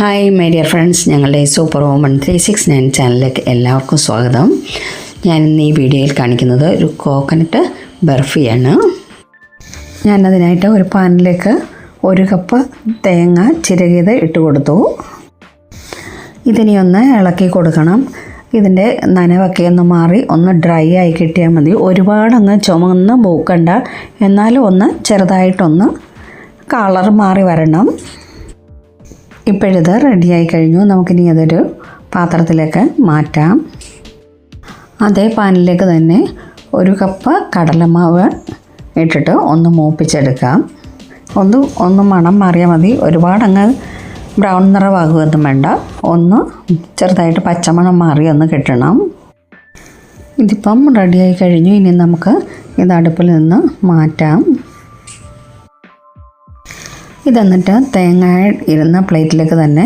Hi my dear friends ഞങ്ങളുടെ super woman three six nine ചാനലിലേക്ക് എല്ലാവർക്കും സ്വാഗതം. ഞാൻ ഇന്ന് ഈ വീഡിയോയിൽ കാണിക്കുന്നത് ഒരു കോക്കനട്ട് ബർഫിയാണ്. ഞാനതിനായിട്ട് ഒരു പാനിലേക്ക് ഒരു കപ്പ് തേങ്ങ ചിരകിയത് ഇട്ട് കൊടുത്തു. ഇതിനി ഒന്ന് ഇളക്കി കൊടുക്കണം. ഇതിന്റെ നനവൊക്കെ ഒന്ന് മാറി ഒന്ന് ഡ്രൈ ആയി കിട്ടിയാൽ മതി. ഒരുപാടങ്ങ് ചുമന്ന് പൂക്കണ്ട എന്നാലും ഒന്ന് ചെറുതായിട്ടൊന്ന് കളർ മാറി വരണം. ഇപ്പോഴിത് റെഡിയായി കഴിഞ്ഞു. നമുക്കിനി അതൊരു പാത്രത്തിലേക്ക് മാറ്റാം. അതേ പാനിലേക്ക് തന്നെ ഒരു കപ്പ് കടലമാവ് ഇട്ടിട്ട് ഒന്ന് മൂപ്പിച്ചെടുക്കാം. ഒന്ന് ഒന്ന് മണം മാറിയാൽ മതി. ഒരുപാടങ്ങ് ബ്രൗൺ നിറമാകുമൊന്നും വേണ്ട. ഒന്ന് ചെറുതായിട്ട് പച്ചമണം മാറി ഒന്ന് കിട്ടണം. ഇതിപ്പം റെഡിയായി കഴിഞ്ഞു. ഇനി നമുക്ക് ഇത് അടുപ്പിൽ നിന്ന് മാറ്റാം. ഇതെന്നിട്ട് തേങ്ങ ഇരുന്ന പ്ലേറ്റിലേക്ക് തന്നെ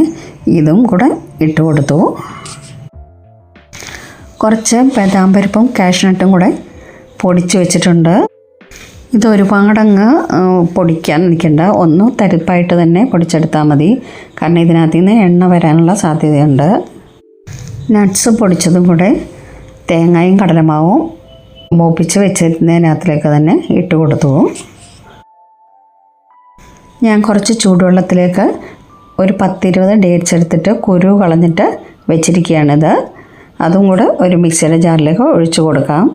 ഇതും കൂടെ ഇട്ട് കൊടുത്തു. കുറച്ച് പേതാമ്പരിപ്പും പരിപ്പും കാഷ്നട്ടും കൂടെ പൊടിച്ച് വെച്ചിട്ടുണ്ട്. ഇത് ഒരുപാടങ്ങ് പൊടിക്കാൻ നിൽക്കണ്ട. ഒന്ന് തരിപ്പായിട്ട് തന്നെ പൊടിച്ചെടുത്താൽ മതി. കാരണം ഇതിനകത്ത് നിന്ന് എണ്ണ വരാനുള്ള സാധ്യതയുണ്ട്. നട്ട്സ് പൊടിച്ചതും കൂടെ തേങ്ങയും കടലമാവും മൂപ്പിച്ച് വെച്ചിരുന്നതിനകത്തിലേക്ക് തന്നെ ഇട്ട് കൊടുത്തു. ഞാൻ കുറച്ച് ചൂടുവെള്ളത്തിലേക്ക് ഒരു പത്തിരുപത് ഡേറ്റ്സ് എടുത്തിട്ട് കുരു കളഞ്ഞിട്ട് വെച്ചിരിക്കുകയാണിത്. അതും കൂടെ ഒരു മിക്സിയുടെ ജാറിലേക്ക് ഒഴിച്ചു കൊടുക്കാം.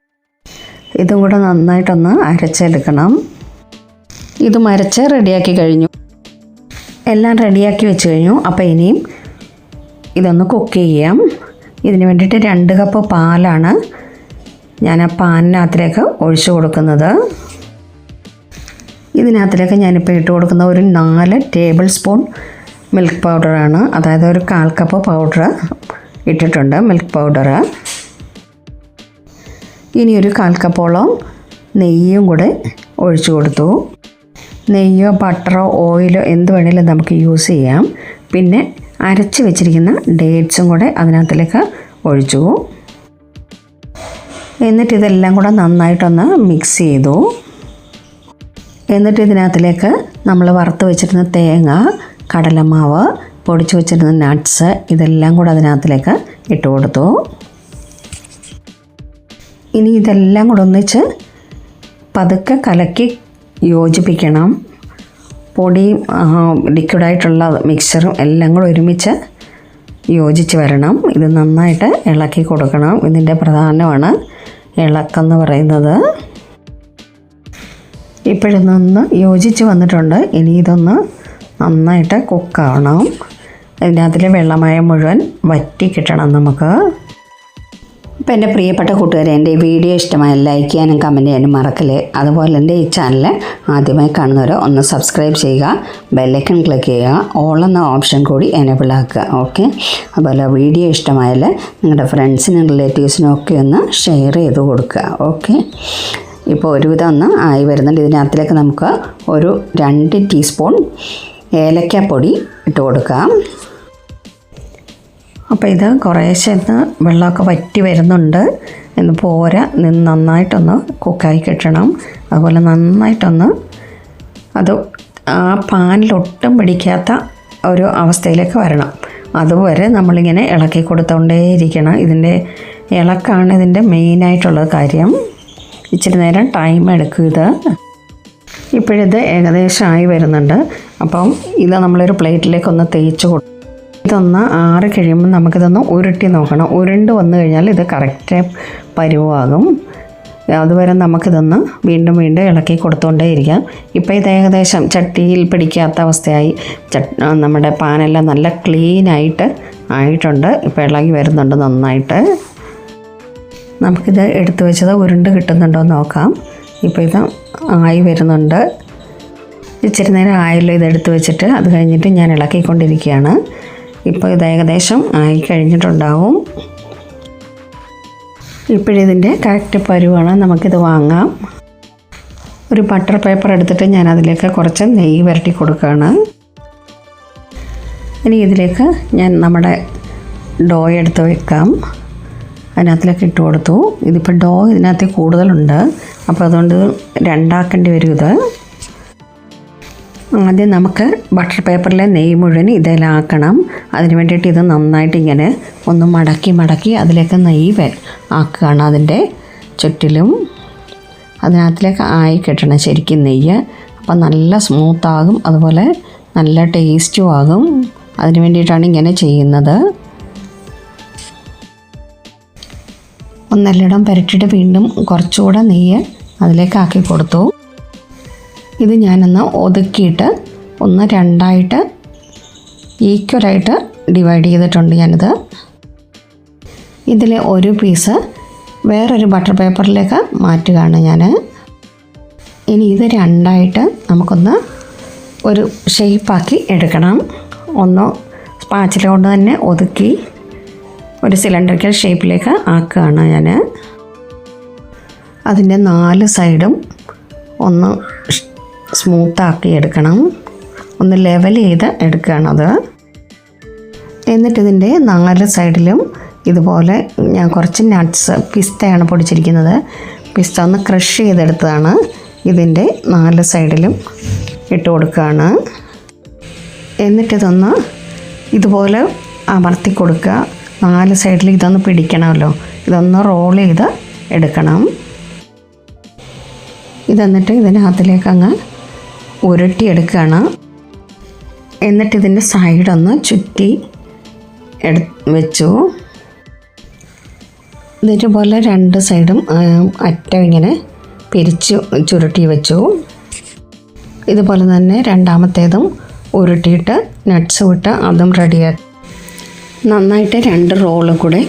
ഇതും കൂടെ നന്നായിട്ടൊന്ന് അരച്ചെടുക്കണം. ഇതും അരച്ച് റെഡിയാക്കി കഴിഞ്ഞു. എല്ലാം റെഡിയാക്കി വെച്ച് കഴിഞ്ഞു. അപ്പോൾ ഇനിയും ഇതൊന്ന് കുക്ക് ചെയ്യാം. ഇതിന് വേണ്ടിയിട്ട് രണ്ട് കപ്പ് പാലാണ് ഞാൻ ആ പാനിനകത്തിലേക്ക് ഒഴിച്ചു കൊടുക്കുന്നത്. ഇതിനകത്തിലേക്ക് ഞാനിപ്പോൾ ഇട്ട് കൊടുക്കുന്ന ഒരു നാല് ടേബിൾ സ്പൂൺ മിൽക്ക് പൗഡറാണ് അതായത് ഒരു കാൽ കപ്പ് പൗഡർ ഇട്ടിട്ടുണ്ട് മിൽക്ക് പൗഡർ ഇനി ഒരു കാൽ കപ്പോളം നെയ്യും കൂടെ ഒഴിച്ചു കൊടുത്തു. നെയ്യോ ബട്ടറോ ഓയിലോ എന്ത് വേണേലും നമുക്ക് യൂസ് ചെയ്യാം. പിന്നെ അരച്ച് വെച്ചിരിക്കുന്ന ഡേറ്റ്സും കൂടെ അതിനകത്തിലേക്ക് ഒഴിച്ചു. എന്നിട്ട് ഇതെല്ലാം കൂടെ നന്നായിട്ടൊന്ന് മിക്സ് ചെയ്തു. എന്നിട്ട് ഇതിനകത്തിലേക്ക് നമ്മൾ വറുത്ത് വെച്ചിരുന്ന തേങ്ങ കടലമാവ് പൊടിച്ചു വെച്ചിരുന്ന നട്ട്സ് ഇതെല്ലാം കൂടെ അതിനകത്തിലേക്ക് ഇട്ട് കൊടുത്തു. ഇനി ഇതെല്ലാം കൂടെ ഒന്നിച്ച് പതുക്കെ കലക്കി യോജിപ്പിക്കണം. പൊടിയും ലിക്വിഡായിട്ടുള്ള മിക്സറും എല്ലാം കൂടെ ഒരുമിച്ച് യോജിച്ച് വരണം. ഇത് നന്നായിട്ട് ഇളക്കി കൊടുക്കണം. ഇതിന്റെ പ്രധാനമാണ് ഇളക്കെന്ന് പറയുന്നത്. ഇപ്പോഴൊന്നൊന്ന് യോജിച്ച് വന്നിട്ടുണ്ട്. ഇനി ഇതൊന്ന് നന്നായിട്ട് കുക്കാവണം. ഇതിനകത്തിലെ വെള്ളമായ മുഴുവൻ വറ്റി കിട്ടണം നമുക്ക്. അപ്പോൾ എന്റെ പ്രിയപ്പെട്ട കൂട്ടുകാരെ എന്റെ ഈ വീഡിയോ ഇഷ്ടമായ ലൈക്ക് ചെയ്യാനും കമന്റ് ചെയ്യാനും മറക്കല്ലേ? അതുപോലെ എന്റെ ഈ ചാനൽ ആദ്യമായി കാണുന്നവരെ ഒന്ന് സബ്സ്ക്രൈബ് ചെയ്യുക ബെല്ലൈക്കൺ ക്ലിക്ക് ചെയ്യുക ഓൾ എന്ന ഓപ്ഷൻ കൂടി എനേബിൾ ആക്കുക ഓക്കെ? അതുപോലെ വീഡിയോ ഇഷ്ടമായാൽ നിങ്ങളുടെ ഫ്രണ്ട്സിനും റിലേറ്റീവ്സിനും ഒക്കെ ഒന്ന് ഷെയർ ചെയ്ത് കൊടുക്കുക ഓക്കെ? ഇപ്പോൾ ഒരുവിധം ഒന്ന് ആയി വരുന്നുണ്ട്. ഇതിനകത്തിലേക്ക് നമുക്ക് ഒരു രണ്ട് ടീസ്പൂൺ ഏലക്കാപ്പൊടി ഇട്ട് കൊടുക്കാം. അപ്പോൾ ഇത് കുറേശ്ശെ ഇന്ന് വെള്ളമൊക്കെ വറ്റി വരുന്നുണ്ട്. എന്ന് പോരാ നിന്ന് നന്നായിട്ടൊന്ന് കുക്കായി കിട്ടണം. അതുപോലെ നന്നായിട്ടൊന്ന് അത് ആ പാനിലൊട്ടും പിടിക്കാത്ത ഒരു അവസ്ഥയിലേക്ക് വരണം. അതുവരെ നമ്മളിങ്ങനെ ഇളക്കി കൊടുത്തുകൊണ്ടേയിരിക്കണം ഇതിന്റെ ഇളക്കാണ് ഇതിന്റെ മെയിനായിട്ടുള്ള കാര്യം. ഇച്ചിരി നേരം ടൈം എടുക്കും ഇത് ഇപ്പോഴിത് ഏകദേശം ആയി വരുന്നുണ്ട്. അപ്പം ഇത് നമ്മളൊരു പ്ലേറ്റിലേക്ക് ഒന്ന് തേച്ച് കൊടുക്കും ഇതൊന്ന് ആറ് കഴിയുമ്പോൾ നമുക്കിതൊന്ന് ഉരുട്ടി നോക്കണം. ഉരുണ്ട് വന്നു കഴിഞ്ഞാൽ ഇത് കറക്റ്റ് പരുവാകും. അതുവരെ നമുക്കിതൊന്ന് വീണ്ടും വീണ്ടും ഇളക്കി കൊടുത്തുകൊണ്ടേയിരിക്കാം ഇപ്പോൾ ഇത് ഏകദേശം ചട്ടിയിൽ പിടിക്കാത്ത അവസ്ഥയായി. നമ്മുടെ പാനെല്ലാം നല്ല ക്ലീനായിട്ട് ആയിട്ടുണ്ട്. ഇപ്പോൾ ഇളകി വരുന്നുണ്ട് നന്നായിട്ട്. നമുക്കിത് എടുത്തു വെച്ചത് ഉരുണ്ട് കിട്ടുന്നുണ്ടോ എന്ന് നോക്കാം. ഇപ്പോൾ ഇത് ആയി വരുന്നുണ്ട്. ഇച്ചിരി നേരം ആയല്ലോ ഇത് എടുത്തു വെച്ചിട്ട്. അത് കഴിഞ്ഞിട്ട് ഞാൻ ഇളക്കിക്കൊണ്ടിരിക്കുകയാണ്. ഇപ്പോൾ ഇത് ഏകദേശം ആയി കഴിഞ്ഞിട്ടുണ്ടാവും. ഇപ്പോഴിതിന്റെ കറക്റ്റ് പരുവാണ്. നമുക്കിത് വാങ്ങാം. ഒരു ബട്ടർ പേപ്പർ എടുത്തിട്ട് ഞാൻ അതിലേക്ക് കുറച്ച് നെയ്യ് വരട്ടി കൊടുക്കുകയാണ്. ഇനി ഇതിലേക്ക് ഞാൻ നമ്മുടെ ഡോ എടുത്ത് വെക്കാം. അതിനകത്തിലേക്ക് ഇട്ട് കൊടുത്തു. ഇതിപ്പോൾ ഡോ ഇതിനകത്ത് കൂടുതലുണ്ട്. അപ്പോൾ അതുകൊണ്ട് രണ്ടാക്കേണ്ടി വരും ഇത്. ആദ്യം നമുക്ക് ബട്ടർ പേപ്പറിലെ നെയ്യ് മുഴുവൻ ഇതിലാക്കണം. അതിന് വേണ്ടിയിട്ട് ഇത് നന്നായിട്ട് ഇങ്ങനെ ഒന്ന് മടക്കി മടക്കി അതിലേക്ക് നെയ്യ് ആക്കുകയാണ് അതിന്റെ ചുറ്റിലും. അതിനകത്തിലേക്ക് ആയി കിട്ടണം ശരിക്കും നെയ്യ്. അപ്പം നല്ല സ്മൂത്താകും. അതുപോലെ നല്ല ടേസ്റ്റും ആകും. അതിന് വേണ്ടിയിട്ടാണ് ഇങ്ങനെ ചെയ്യുന്നത്. ഒന്നെല്ലാം പുരട്ടിയിട്ട് വീണ്ടും കുറച്ചുകൂടെ നെയ്യ് അതിലേക്ക് ആക്കി കൊടുത്തു. ഇത് ഞാനൊന്ന് ഒതുക്കിയിട്ട് ഒന്ന് രണ്ടായിട്ട് ഈക്വലായിട്ട് ഡിവൈഡ് ചെയ്തിട്ടുണ്ട് ഞാനിത്. ഇതിലെ ഒരു പീസ് വേറൊരു ബട്ടർ പേപ്പറിലേക്ക് മാറ്റുകയാണ് ഞാൻ ഇനി ഇത് രണ്ടായിട്ട് നമുക്കൊന്ന് ഒരു ഷേപ്പാക്കി എടുക്കണം. ഒന്ന് സ്പാച്ചില കൊണ്ട് തന്നെ ഒതുക്കി ഒരു സിലിണ്ടറിക്കൽ ഷേപ്പിലേക്ക് ആക്കുകയാണ് ഞാൻ അതിന്റെ നാല് സൈഡും ഒന്ന് സ്മൂത്താക്കി എടുക്കണം. ഒന്ന് ലെവൽ ചെയ്ത് എടുക്കുകയാണത്. എന്നിട്ട് ഇതിന്റെ നാല് സൈഡിലും ഇതുപോലെ ഞാൻ കുറച്ച് നട്ട്സ് പിസ്തയാണ് പൊടിച്ചിരിക്കുന്നത്. പിസ്ത ഒന്ന് ക്രഷ് ചെയ്തെടുത്തതാണ്. ഇതിന്റെ നാല് സൈഡിലും ഇട്ട് കൊടുക്കുകയാണ്. എന്നിട്ടിതൊന്ന് ഇതുപോലെ അമർത്തി കൊടുക്കുക. നാല് സൈഡിൽ ഇതൊന്ന് പിടിക്കണമല്ലോ. ഇതൊന്ന് റോൾ ചെയ്ത് എടുക്കണം. ഇതെന്നിട്ട് ഇതിനകത്തിലേക്ക് അങ്ങ് ഉരുട്ടിയെടുക്കുകയാണ്. എന്നിട്ട് ഇതിന്റെ സൈഡൊന്ന് ചുറ്റി എടു വെച്ചു. ഇതുപോലെ രണ്ട് സൈഡും അറ്റം ഇങ്ങനെ പിരിച്ച് ചുരുട്ടി വെച്ചു. ഇതുപോലെ തന്നെ രണ്ടാമത്തേതും ഉരുട്ടിയിട്ട് നട്ട്സ് വിട്ട് അതും റെഡിയാക്കി നന്നായിട്ട് രണ്ട് റോൾ കൂടെ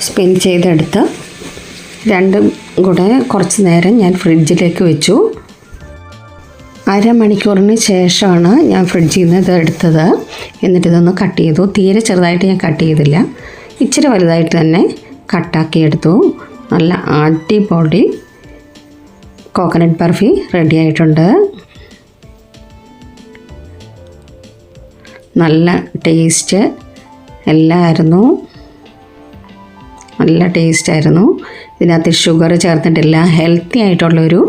സ്പിൻ ചെയ്തെടുത്ത് രണ്ടും കൂടെ കുറച്ച് നേരം ഞാൻ ഫ്രിഡ്ജിലേക്ക് വെച്ചു. അരമണിക്കൂറിന് ശേഷമാണ് ഞാൻ ഫ്രിഡ്ജിൽ നിന്ന് ഇത് എടുത്തത്. എന്നിട്ട് ഇതൊന്ന് കട്ട് ചെയ്തു. തീരെ ചെറുതായിട്ട് ഞാൻ കട്ട് ചെയ്തില്ല. ഇച്ചിരി വലുതായിട്ട് തന്നെ കട്ടാക്കി എടുത്തു. നല്ല അടിപൊളി കോക്കനട്ട് ബർഫി റെഡി ആയിട്ടുണ്ട്. നല്ല ടേസ്റ്റ് എല്ലാമായിരുന്നു നല്ല ടേസ്റ്റായിരുന്നു. ഇതിനകത്ത് ഷുഗർ ചേർത്തിട്ടില്ല ഹെൽത്തി ആയിട്ടുള്ളൊരു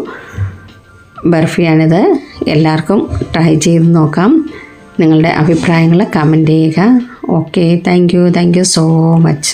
ബർഫിയാണിത്. എല്ലാവർക്കും ട്രൈ ചെയ്ത് നോക്കാം. നിങ്ങളുടെ അഭിപ്രായങ്ങൾ കമന്റ് ചെയ്യുക. Okay thank you thank you so much